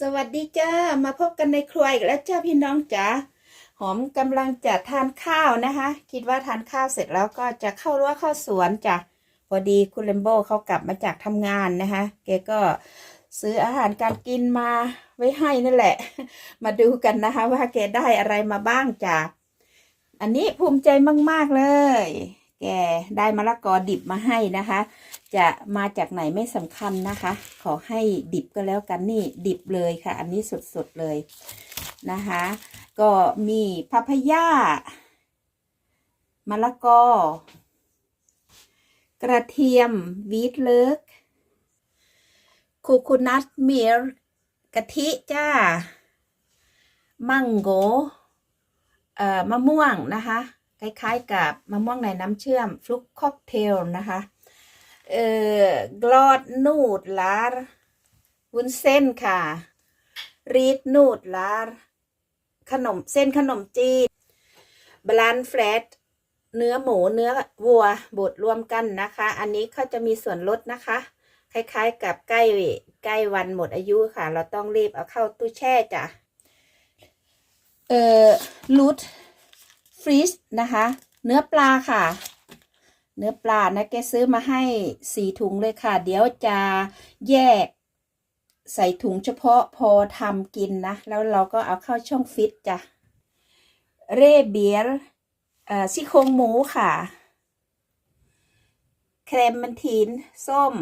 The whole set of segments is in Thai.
สวัสดีจ้า มาพบกันในครัวอีกแล้วจ้าพี่น้องจ๋าหอมกำลังจะทานข้าวนะคะ คิดว่าทานข้าวเสร็จแล้วก็จะเข้ารั้วเข้าสวนจ้ะพอดีคุณเลมโบเขากลับมาจากทำงานนะคะแกก็ซื้ออาหารการกินมาไว้ให้นั่นแหละ มาดูกันนะคะ ว่าแกได้อะไรมาบ้างจ้ะอันนี้ภูมิใจมาก ๆเลย แกได้มะละกอดิบมาให้นะคะ จะมาจากไหนไม่สำคัญนะคะ ขอให้ดิบก็แล้วกันนี่ดิบเลยค่ะ อันนี้สดๆเลยนะคะ ก็มีพาพยามะละกอกระเทียมวีทเลิกคูคูนัทเมียร์กะทิจ้า มังโกเอ่อมะม่วงนะคะ คล้ายๆกับมะม่วงในน้ำเชื่อมฟลุกค็อกเทลนะคะ เอ่อกลอดนูดลาร์วุ้นเส้นค่ะ รีดนูดลาร์ขนมเส้นขนมจีนบลันแฟลตเนื้อหมูเนื้อวัวบดรวมกันนะคะ อันนี้เขาจะมีส่วนลดนะคะ คล้ายๆ กับใกล้ใกล้วันหมดอายุค่ะ เราต้องรีบเอาเข้าตู้แช่จ้ะ เอ่อลูด ฟรีสนะคะ เนื้อปลาค่ะ เนื้อปลานะแกซื้อมาให้สี่ถุงเลยค่ะ เดี๋ยวจะแยกใส่ถุงเฉพาะพอทำกินนะ แล้วเราก็เอาเข้าช่องฟิตจ้ะ เร่เบียร์เอ่อซี่โครงหมูค่ะแครมมันทีน ส้ม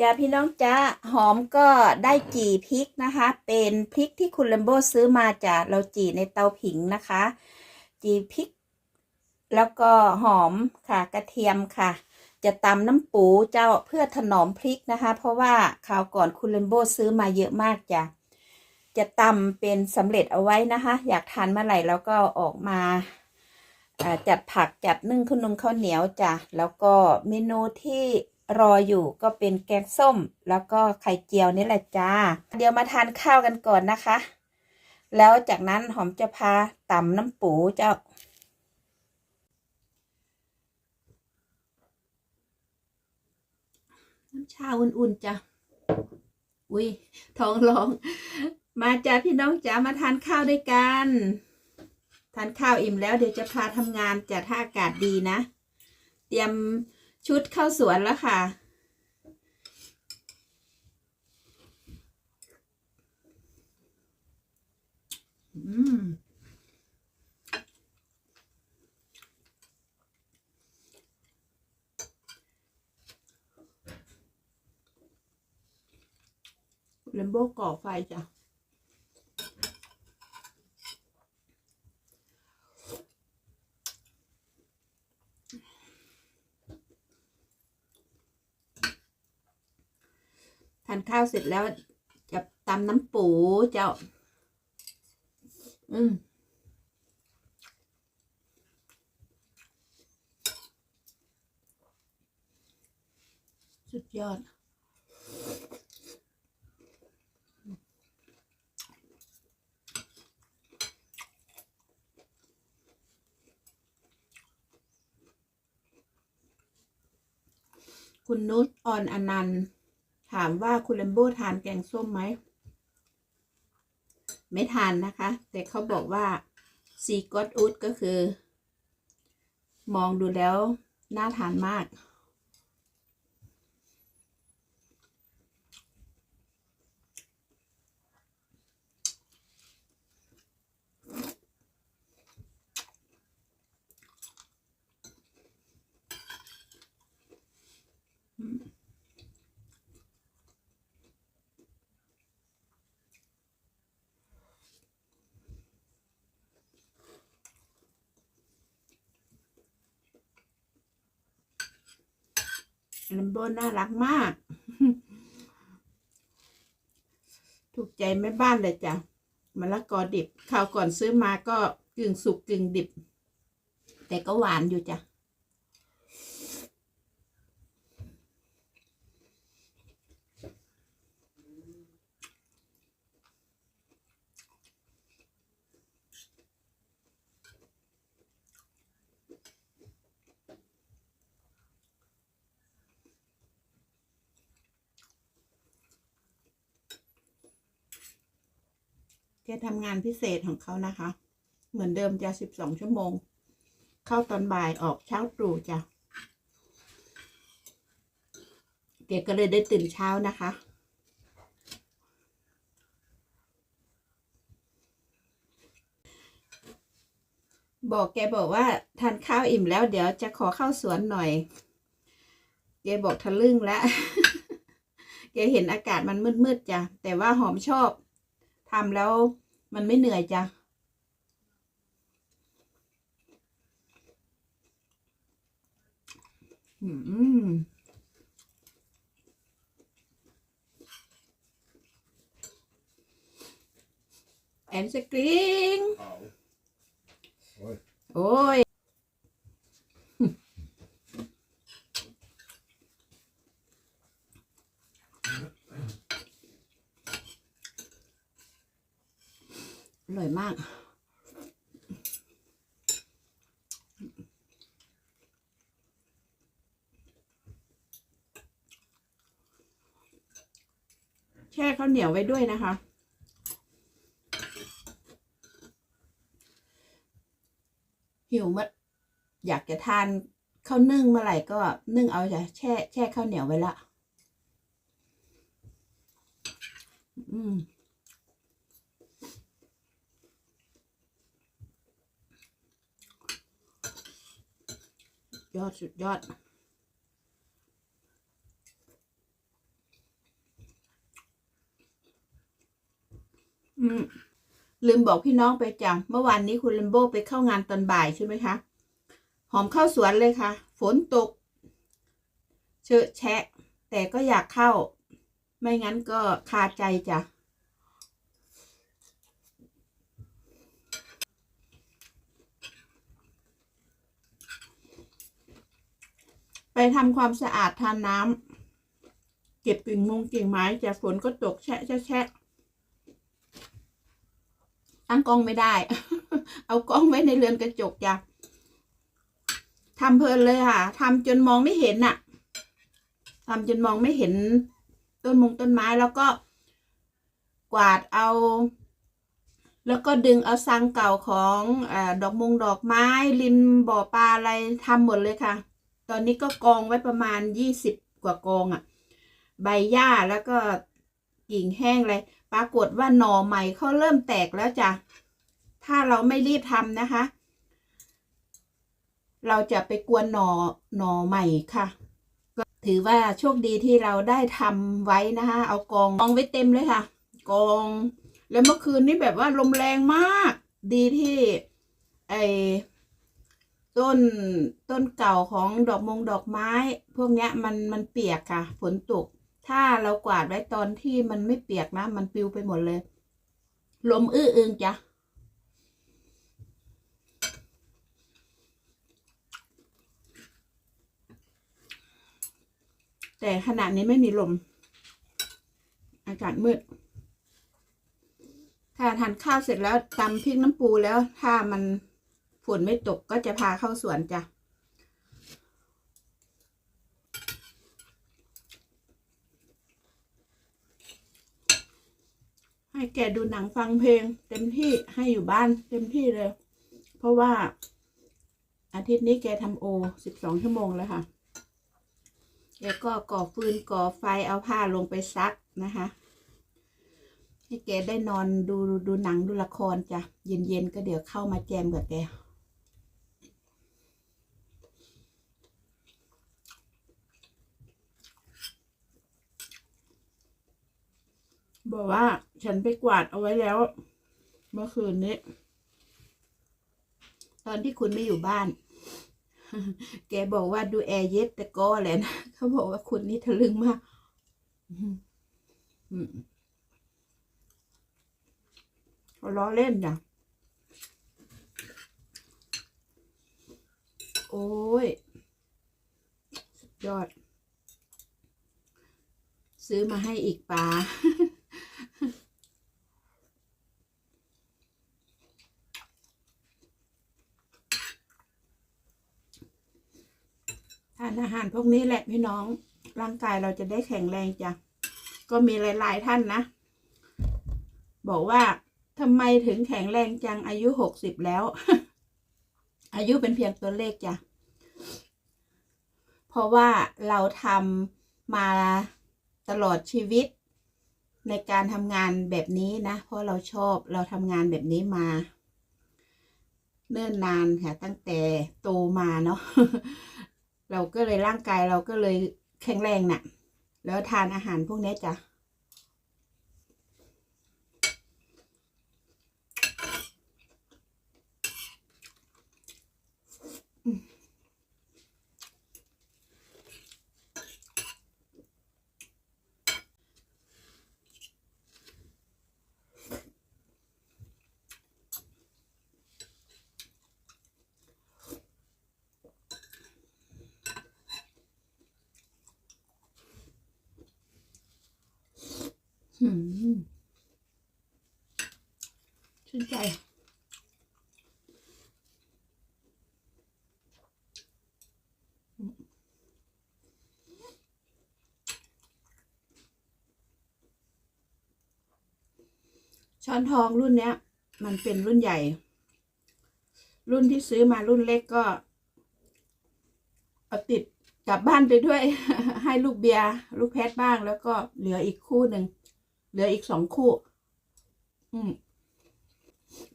จ้าพี่น้องจ้าหอมก็ได้จี่พริกนะคะ เป็นพริกที่คุณเลมโบซื้อมาจากเราจี่ในเตาผิงนะคะ จีพริก แล้วก็หอมค่ะกระเทียมค่ะ จะตำน้ำปูเจ้าเพื่อถนอมพริกนะคะ เพราะว่าคราวก่อนคุณเลมโบซื้อมาเยอะมากจ้ะจะตำเป็นสำเร็จเอาไว้นะคะ อยากทานเมื่อไหร่แล้วก็ออกมาอ่าจัดผักจัดนึ่งขนมข้าวเหนียวจ้ะแล้วก็เมนูที่รออยู่ก็เป็นแกงส้ม แล้วก็ไข่เจียวนี่แหละจ้า เดี๋ยวมาทานข้าวกันก่อนนะคะ แล้วจากนั้นหอมจะพาต่ำน้ำปูเจ้า น้ำชาอุ่นๆจ้ะ อุ้ยท้องร้อง มาจ้าพี่น้องจ๋ามาทานข้าวด้วยกัน ทานข้าวอิ่มแล้วเดี๋ยวจะพาทำงานจ้ะถ้าอากาศดีนะ เตรียมชุดเข้าสวนแล้วค่ะ อืมเลมโบก่อไฟจ้ะทานข้าวเสร็จแล้วจะตำน้ำปูเจ้า อืมสุดยอด คุณนุชออนอนันต์ ถามว่าคุณเลมโบทานแกงส้มไหม ไม่ทานนะคะ แต่เขาบอกว่าซีกอตอุดก็คือ มองดูแล้วน่าทานมาก เลมโบน่ารักมาก ถูกใจแม่บ้านเลยจ้ะมะละกอดิบข้าวก่อนซื้อมาก็กึ่งสุกกึ่งดิบ แต่ก็หวานอยู่จ้ะ แกทำงานพิเศษของเขานะคะ เหมือนเดิมจะสิบสองชั่วโมง เข้าตอนบ่ายออกเช้าตรู่จ้ะแกก็เลยได้ตื่นเช้านะคะบอกแกบอกว่าทานข้าวอิ่มแล้วเดี๋ยวจะขอเข้าสวนหน่อย แกบอกทะลึ่งแล้ว แกเห็นอากาศมันมืดๆจ้ะ แต่ว่าหอมชอบทำแล้ว มันไม่เหนื่อยจ้ะอืมแอนสกริง Au. Oj. โอ้ย อร่อยมาก แช่ข้าวเหนียวไว้ด้วยนะคะ หิวมื่ออยากจะทานข้าวนึ่งเมื่อไหร่ก็นึ่งเอาจ้ะแช่แช่ข้าวเหนียวไว้ละอืมยอดสุดยอด ลืมบอกพี่น้องไปจ้ะเมื่อวานนี้คุณลัมโบไปเข้างานตอนบ่ายใช่ไหมคะ หอมเข้าสวนเลยค่ะ ฝนตก เชอะแชะ แต่ก็อยากเข้า ไม่งั้นก็คาใจจ้ะไปทำความสะอาดทานน้ำเก็บกิ่งมงกิ่งไม้แต่ฝนก็ตกแชะแชะแชะ ตั้งกล้องไม่ได้ เอากล้องไว้ในเรือนกระจกจ้ะทำเพลินเลยค่ะทำจนมองไม่เห็นน่ะทำจนมองไม่เห็นต้นมงต้นไม้แล้วก็ กวาดเอา แล้วก็ดึงเอาซังเก่าของอดอกมงดอกไม้ ริมบ่อปลาอะไรทำหมดเลยค่ะ ตอนนี้ก็กองไว้ประมาณยี่สิบกว่ากองอะ่ะ ใบหญ้าแล้วก็กิ่งแห้งเลย ปรากฏว่าหน่อใหม่เขาเริ่มแตกแล้วจ้ะ ถ้าเราไม่รีบทำนะคะ เราจะไปกวนหน่อหน่อใหม่ค่ะ ก็ถือว่าโชคดีที่เราได้ทำไว้นะคะ เอากองกองไว้เต็มเลยค่ะ กอง แล้วเมื่อคืนนี้แบบว่าลมแรงมาก ดีที่ไอ้ต้นต้นเก่าของดอกมงดอกไม้ พวกเนี้ยมันมันเปียกค่ะ ฝนตก ถ้าเรากวาดไว้ตอนที่มันไม่เปียกนะ มันปิวไปหมดเลย ลมอื้ออึงจ้ะแต่ขณะนี้ไม่มีลม อากาศมืด ถ้าทานข้าวเสร็จแล้วตำพริกน้ำปูแล้ว ถ้ามันฝนไม่ตกก็จะพาเข้าสวนจ้ะ ให้แกดูหนังฟังเพลง เต็มที่ให้อยู่บ้าน เต็มที่เลย เพราะว่า อาทิตย์นี้แกทำโอสิบสองชั่วโมงแล้วค่ะแกก็ก่อฟืนก่อไฟเอาผ้าลงไปซักนะคะให้แกได้นอนดูดูหนังดูละครจ้ะเย็นๆก็เดี๋ยวเข้ามาแจมกับแก บอกว่าฉันไปกวาดเอาไว้แล้ว เมื่อคืนนี้ ตอนที่คุณไม่อยู่บ้าน แกบอกว่าดูแอร์เย็ดแต่ก็แหละนะเขาบอกว่าคุณนี่ทะลึ่งมากอืมอืมเล้อเล่นจ้ะโอ้ย สุดยอด ซื้อมาให้อีกปลา ทานอาหารพวกนี้แหละพี่น้องร่างกายเราจะได้แข็งแรงจ้ะก็มีหลาย ๆ ท่านนะ บอกว่าทำไมถึงแข็งแรงจังอายุหกสิบแล้ว อายุเป็นเพียงตัวเลขจ้ะเพราะว่าเราทำมาตลอดชีวิต ในการทำงานแบบนี้นะ เพราะเราชอบเราทำงานแบบนี้มา เนิ่นนานค่ะ ตั้งแต่โตมาเนาะ เราก็เลยร่างกายเราก็เลยแข็งแรงน่ะ แล้วทานอาหารพวกนี้จ้ะ อืมชื่น ใจ ช้อนทองรุ่นเนี้ย มันเป็นรุ่นใหญ่ รุ่นที่ซื้อมารุ่นเล็กก็เอาติดกลับบ้านไปด้วย ให้ลูกเบียร์ลูกแพทบ้างแล้วก็เหลืออีกคู่หนึ่ง เหลืออีกสองคู่ อืม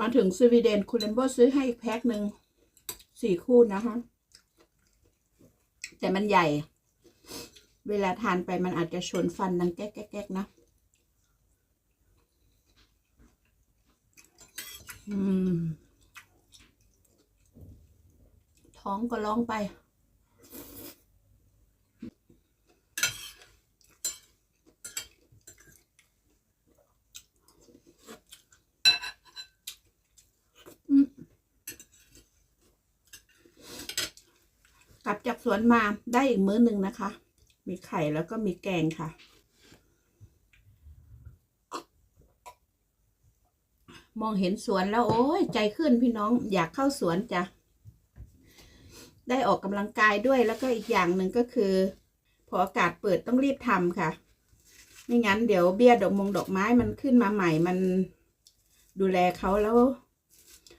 มาถึงสวีเดนคุณเลมโบซื้อให้อีกแพ็คหนึ่งสี่คู่นะคะแต่มันใหญ่ เวลาทานไปมันอาจจะชนฟันดังแก๊กแก๊กแกนะอืมท้องก็ร้องไป กลับ จากสวนมาได้อีกมื้อหนึ่งนะคะ มีไข่แล้วก็มีแกงค่ะ มองเห็นสวนแล้วโอ้ยใจขึ้นพี่น้องอยากเข้าสวนจ้ะ ได้ออกกำลังกายด้วยแล้วก็อีกอย่างหนึ่งก็คือ พออากาศเปิดต้องรีบทำค่ะ ไม่งั้นเดี๋ยวเบี้ยดอกมงดอกไม้มันขึ้นมาใหม่มันดูแลเขาแล้ว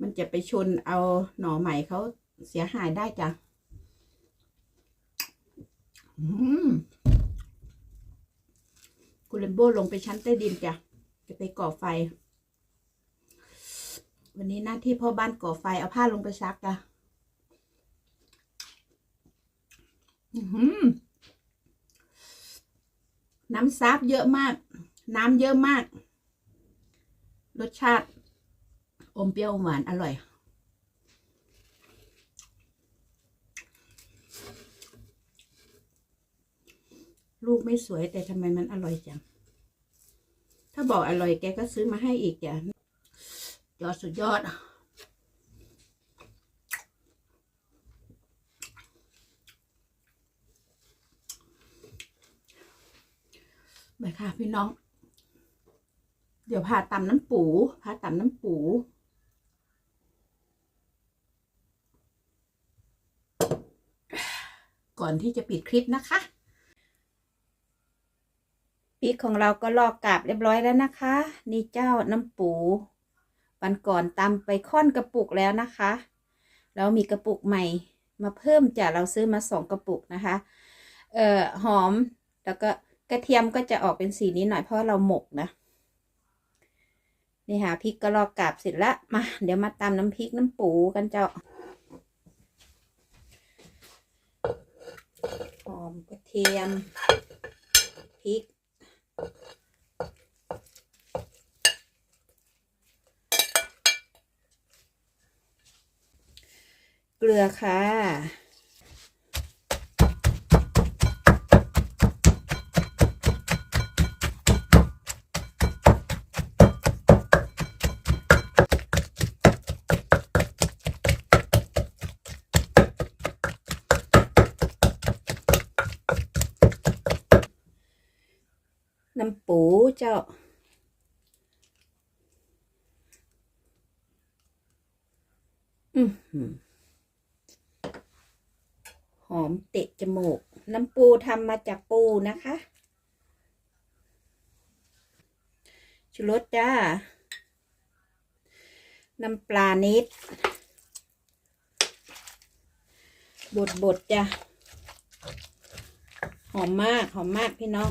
มันจะไปชนเอาหน่อใหม่เขาเสียหายได้จ้ะ คุณเลมโบลงไปชั้นใต้ดินจ้ะ จะไปก่อไฟ วันนี้หน้าที่พ่อบ้านก่อไฟ เอาผ้าลงไปซักจ้ะน้ำซับเยอะมาก น้ำเยอะมาก รสชาติ อมเปรี้ยวหวานอร่อย ลูกไม่สวยแต่ทำไมมันอร่อยจัง ถ้าบอกอร่อยแกก็ซื้อมาให้อีกจ้ะยอดสุดยอดไปค่ะพี่น้อง เดี๋ยวพาตำน้ำปูพาตำน้ำปูก่อนที่จะปิดคลิปนะคะ ริกของเราก็ลอกกาบเรียบร้อยแล้วนะคะ นี่เจ้าน้ำปูวันก่อนตำไปค่อนกระปุกแล้วนะคะ แล้วมีกระปุกใหม่มาเพิ่มจากเราซื้อมาสองกระปุกนะคะ เอ่อหอมแล้วก็กระเทียมก็จะออกเป็นสีนี้หน่อยเพราะเราหมกนะนี่ค่ะพริกก็ลอกกาบเสร็จแล้วมาเดี๋ยวมาตำน้ำพริกน้ำปูกันเจ้าหอมกระเทียมพริก ลือค่ะ น้ำปูเจ้าอือหือห อมเตะจมูก น้ำปูทำมาจากปูนะคะชูรสจ้า น้ำปลานิด บดบดๆจ้ะ หอมมาก หอมมากพี่น้อง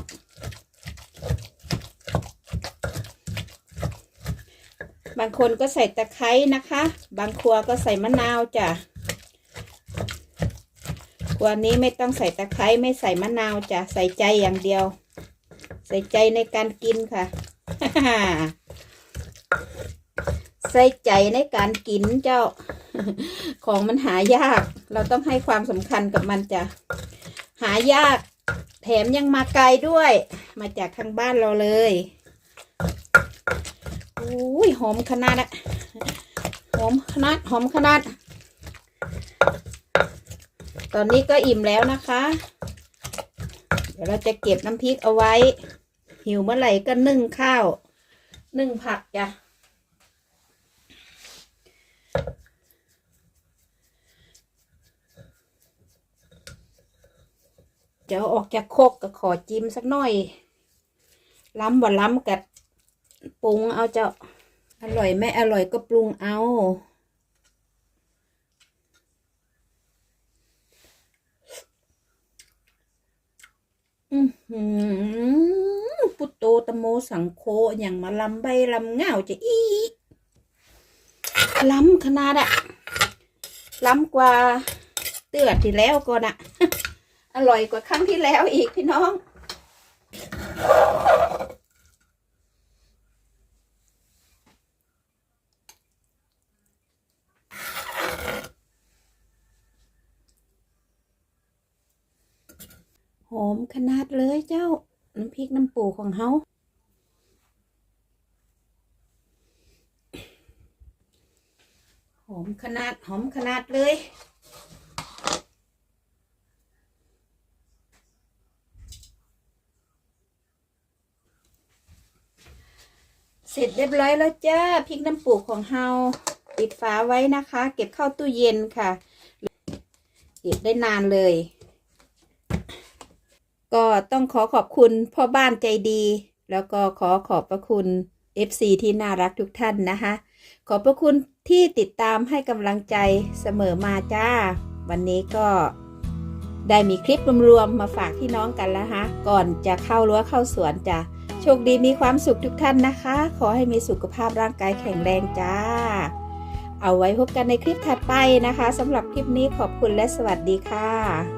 บางคนก็ใส่ตะไคร้นะคะ บางครัวก็ใส่มะนาวจ้ะ วนี้ไม่ต้องใส่ตะไคร้ไม่ใส่มะนาวจ้ะใส่ใจอย่างเดียว ใส่ใจในการกินค่ะ ใส่ใจในการกินเจ้า ของมันหายาก เราต้องให้ความสำคัญกับมันจ้ะหายาก แถมยังมาไกลด้วย มาจากทางบ้านเราเลยอุ้ยหอมขนาดอะหอมขนาดหอมขนาด ตอนนี้ก็อิ่มแล้วนะคะ เดี๋ยวเราจะเก็บน้ำพริกเอาไว้ หิวเมื่อไหร่ก็นึ่งข้าว นึ่งผักจ้ะเดี๋ยวออกจากโคกก็ขอจิ้มสักหน่อย ล้ำบ่ล้ำกัดปรุงเอาเจ้า อร่อยไม่อร่อยก็ปรุงเอา ปุตโตตโมสังโคอย่างมาลำใบลำเงาจะอีล้ำขนาดอะล้ำกว่าเตือดที่แล้วก่อนอะอร่อยกว่าครั้งที่แล้วอีกพี่น้อง ห อมขนาดเลยเจ้า น้ำพริกน้ำปูของเฮาหอมขนาดหอมขนาดเลยเสร็จเรียบร้อยแล้วจ้าพริกน้ำปูของเฮาปิดฝาไว้นะคะ เก็บเข้าตู้เย็นค่ะ เก็บได้นานเลย ก็ต้องขอขอบคุณพ่อบ้านใจดี แล้วก็ขอขอบพระคุณ FC ที่น่ารักทุกท่านนะคะ ขอบพระคุณที่ติดตามให้กำลังใจเสมอมาจ้า วันนี้ก็ได้มีคลิปรวมๆมาฝากพี่น้องกันแล้วฮะ ก่อนจะเข้ารั้วเข้าสวนจ้ะโชคดีมีความสุขทุกท่านนะคะ ขอให้มีสุขภาพร่างกายแข็งแรงจ้า เอาไว้พบกันในคลิปถัดไปนะคะสำหรับคลิปนี้ขอบคุณและสวัสดีค่ะ